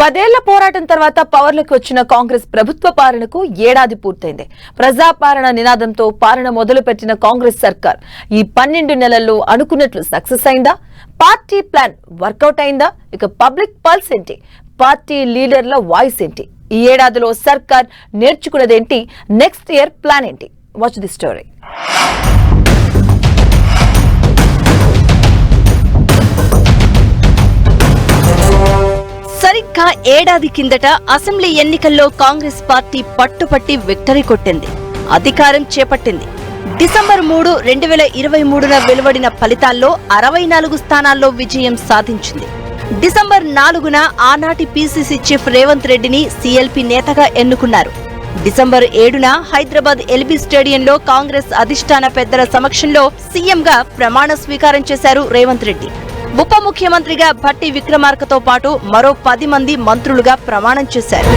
పదేళ్ళ పోరాటం తర్వాత పవర్లోకి వచ్చిన కాంగ్రెస్ ప్రభుత్వ పాలనకు ఏడాది పూర్తయింది. ప్రజాపాలన నినాదంతో పాలన మొదలుపెట్టిన కాంగ్రెస్ సర్కార్ ఈ పన్నెండు నెలల్లో అనుకున్నట్లు సక్సెస్ అయిందా? పార్టీ ప్లాన్ వర్కౌట్ అయిందా? ఇక పబ్లిక్ పల్స్ ఏంటి? పార్టీ లీడర్ల వాయిస్ ఏంటి? ఈ ఏడాదిలో సర్కార్ నేర్చుకున్నదేంటి? నెక్స్ట్ ఇయర్ ప్లాన్ ఏంటి? వాచ్ ది స్టోరీ సరిగ్గా ఏడాది కిందట అసెంబ్లీ ఎన్నికల్లో కాంగ్రెస్ పార్టీ పట్టుపట్టి విక్టరీ కొట్టింది. అధికారం చేపట్టింది. డిసెంబర్ మూడు రెండు వేల ఇరవై మూడున వెలువడిన ఫలితాల్లో అరవై నాలుగు స్థానాల్లో విజయం సాధించింది. డిసెంబర్ నాలుగున ఆనాటి పీసీసీ చీఫ్ రేవంత్ రెడ్డిని సీఎల్పీ నేతగా ఎన్నుకున్నారు. డిసెంబర్ ఏడున హైదరాబాద్ ఎల్బీ స్టేడియంలో కాంగ్రెస్ అధిష్టాన పెద్దల సమక్షంలో సీఎంగా ప్రమాణ స్వీకారం చేశారు రేవంత్ రెడ్డి. ఉప ముఖ్యమంత్రిగా భట్టి విక్రమార్కతో పాటు మరో పది మంది మంత్రులుగా ప్రమాణం చేశారు.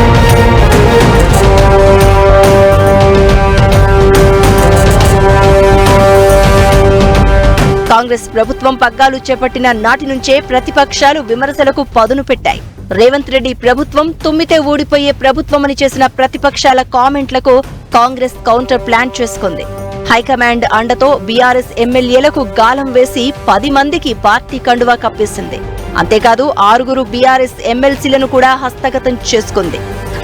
కాంగ్రెస్ ప్రభుత్వం పగ్గాలు చేపట్టిన నాటి నుంచే ప్రతిపక్షాలు విమర్శలకు పదును పెట్టాయి. రేవంత్ రెడ్డి ప్రభుత్వం తుమ్మితే ఊడిపోయే ప్రభుత్వమని చేసిన ప్రతిపక్షాల కామెంట్లకు కాంగ్రెస్ కౌంటర్ ప్లాన్ చేసుకుంది. హైకమాండ్ అండతో బీఆర్ఎస్ ఎమ్మెల్యేలకు గాలం వేసి పది మందికి పార్టీ కండువా కప్పేసింది. అంతేకాదు ఆరుగురు బీఆర్ఎస్ ఎమ్మెల్సీలను కూడా హస్తగతం చేసుకుంది.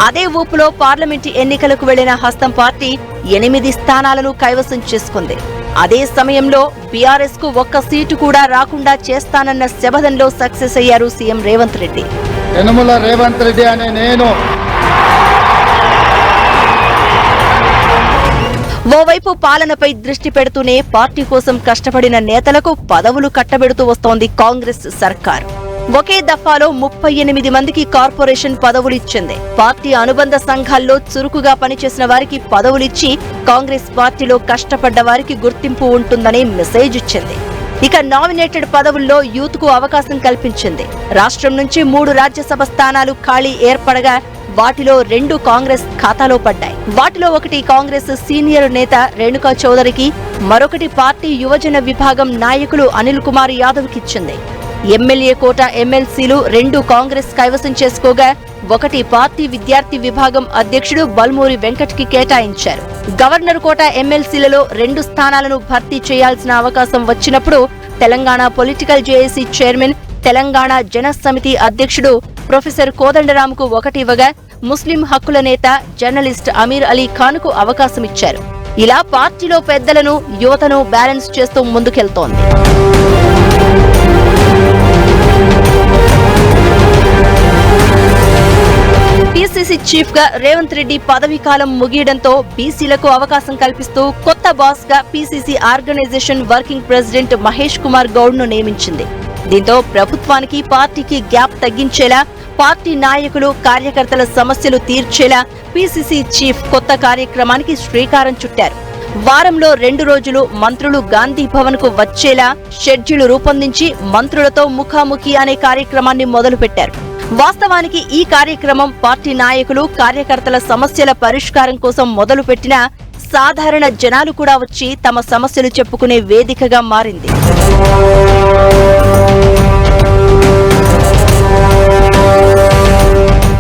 అదే ఊపులో పార్లమెంటు ఎన్నికలకు వెళ్ళిన హస్తం పార్టీ ఎనిమిది స్థానాలను కైవసం చేసుకుంది. అదే సమయంలో బీఆర్ఎస్కు ఒక్క సీటు కూడా రాకుండా చేస్తానన్న శబదంలో సక్సెస్ అయ్యారు సీఎం రేవంత్ రెడ్డి. రేవంత్ రెడ్డి అనే నేను ఓవైపు పాలనపై దృష్టి పెడుతూనే పార్టీ కోసం కష్టపడిన నేతలకు పదవులు కట్టబెడుతూ వస్తోంది కాంగ్రెస్ సర్కార్. ఒకే దఫాలో ముప్పై ఎనిమిది మందికి కార్పొరేషన్ పదవులిచ్చింది పార్టీ అనుబంధ సంఘాల్లో చురుకుగా పనిచేసిన వారికి పదవులిచ్చి కాంగ్రెస్ పార్టీలో కష్టపడ్డ వారికి గుర్తింపు ఉంటుందని మెసేజ్ ఇచ్చింది. ఇక నామినేటెడ్ పదవుల్లో యూత్కు అవకాశం కల్పించింది. రాష్ట్రం నుంచి మూడు రాజ్యసభ స్థానాలు ఖాళీ ఏర్పడగా వాటిలో రెండు కాంగ్రెస్ ఖాతాలో పడ్డాయి. వాటిలో ఒకటి కాంగ్రెస్ సీనియర్ నేత రేణుకా చౌదరికి మరొకటి పార్టీ యువజన విభాగం నాయకులు అనిల్ కుమార్ యాదవ్ కిచ్చింది ఎమ్మెల్యే కోట ఎమ్మెల్సీలు రెండు కాంగ్రెస్ కైవసం చేసుకోగా ఒకటి పార్టీ విద్యార్థి విభాగం అధ్యక్షుడు బల్మూరి వెంకట్కి కేటాయించారు. గవర్నర్ కోట ఎమ్మెల్సీలలో రెండు స్థానాలను భర్తీ చేయాల్సిన అవకాశం వచ్చినప్పుడు Telangana political JAC chairman Telangana Jana Samithi అధ్యక్షుడు ప్రొఫెసర్ కోదండరాంకు ఒకటి ఇవ్వగా ముస్లిం హక్కుల నేత జర్నలిస్ట్ అమీర్ అలీ ఖాన్కు అవకాశం ఇచ్చారు ఇలా పార్టీలో పెద్దలను యువతను బ్యాలెన్స్ చేస్తూ ముందుకెళ్తోంది. పిసిసి చీఫ్గా రేవంత్ రెడ్డి పదవీ కాలం ముగియడంతో బీసీలకు అవకాశం కల్పిస్తూ కొత్త బాస్గా PCC organisation working president Mahesh Kumar గౌడ్ను నియమించింది. దీంతో ప్రభుత్వానికి పార్టీకి గ్యాప్ తగ్గించేలా పార్టీ నాయకులు కార్యకర్తల సమస్యలు తీర్చేలా పిసిసి చీఫ్ కొత్త కార్యక్రమానికి శ్రీకారం చుట్టారు. వారంలో రెండు రోజులు మంత్రులు గాంధీ భవన్కు వచ్చేలా షెడ్యూల్ రూపొందించి మంత్రులతో ముఖాముఖి అనే కార్యక్రమాన్ని మొదలుపెట్టారు. వాస్తవానికి ఈ కార్యక్రమం పార్టీ నాయకులు కార్యకర్తల సమస్యల పరిష్కారం కోసం మొదలుపెట్టిన సాధారణ జనాలు కూడా వచ్చి తమ సమస్యలు చెప్పుకునే వేదికగా మారింది.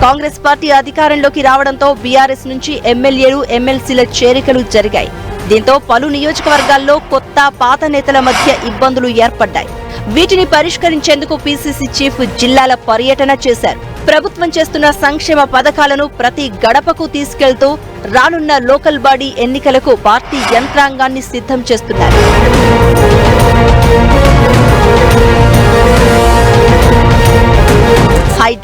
కాంగ్రెస్ పార్టీ అధికారంలోకి రావడంతో బీఆర్ఎస్ నుంచి ఎమ్మెల్యేలు ఎమ్మెల్సీల చేరికలు జరిగాయి. దీంతో పలు నియోజకవర్గాల్లో కొత్త పాత నేతల మధ్య ఇబ్బందులు ఏర్పడ్డాయి. వీటిని పరిష్కరించేందుకు పీసీసీ చీఫ్ జిల్లాల పర్యటన చేశారు. ప్రభుత్వం చేస్తున్న సంక్షేమ పథకాలను ప్రతి గడపకు తీసుకెళ్తూ రానున్న లోకల్ బాడీ ఎన్నికలకు పార్టీ యంత్రాంగాన్ని సిద్ధం చేస్తున్నారు.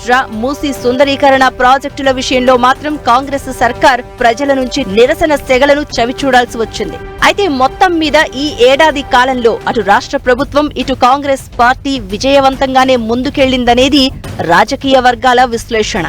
హైడ్రా మూసీ సుందరీకరణ ప్రాజెక్టుల విషయంలో మాత్రం కాంగ్రెస్ సర్కార్ ప్రజల నుంచి నిరసన సెగలను చవిచూడాల్సి వచ్చింది. అయితే మొత్తం మీద ఈ ఏడాది కాలంలో అటు రాష్ట్ర ప్రభుత్వం ఇటు కాంగ్రెస్ పార్టీ విజయవంతంగానే ముందుకెళ్ళిందనేది రాజకీయ వర్గాల విశ్లేషణ.